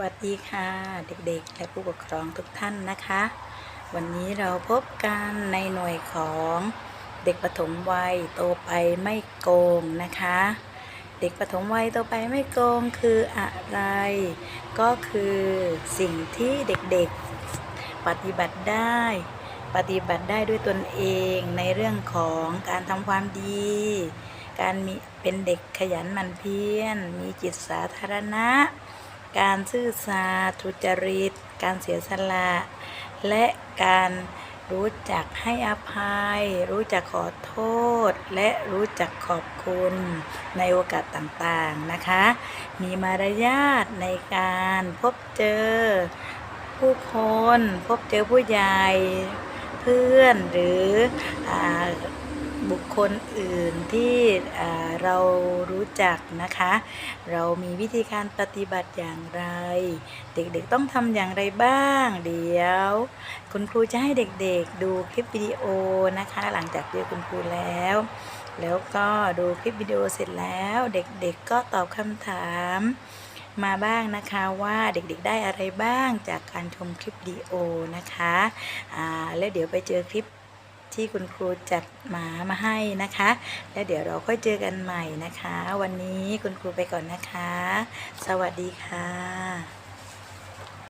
วัสดีค่ะเด็กๆ และผู้ปกครองทุกท่านนะคะ วันนี้เราพบกันในหน่วยของเด็กปฐมวัยโตไปไม่โกงนะคะ เด็กปฐมวัยโตไปไม่โกงคืออะไร ก็คือสิ่งที่เด็กๆปฏิบัติได้ ปฏิบัติได้ด้วยตนเองในเรื่องของการทำความดี การมีเป็นเด็กขยันหมั่นเพียรมีจิตสาธารณะ การซื่อสัตย์ทุจริต การเสียสละ และการรู้จักให้อภัย รู้จักขอโทษ และรู้จักขอบคุณในโอกาสต่างๆนะคะ มีมารยาทในการพบเจอผู้คน พบเจอผู้ใหญ่ เพื่อนหรืออ บุคคลอื่นที่เรารู้จักนะคะ เรามีวิธีการปฏิบัติอย่างไร เด็กๆต้องทำอย่างไรบ้าง เดี๋ยว คุณครูจะให้เด็กๆดูคลิปวิดีโอนะคะ หลังจากเจอคุณครูแล้ว แล้วก็ดูคลิปวิดีโอเสร็จแล้ว เด็กๆก็ตอบคำถามมาบ้างนะคะว่าเด็กๆได้อะไรบ้างจากการชมคลิปวิดีโอนะคะ แล้วเดี๋ยวไปเจอคลิป ที่คุณครูจัดหมามาให้นะคะ แล้วเดี๋ยวเราค่อยเจอกันใหม่นะคะ วันนี้คุณครูไปก่อนนะคะ สวัสดีค่ะ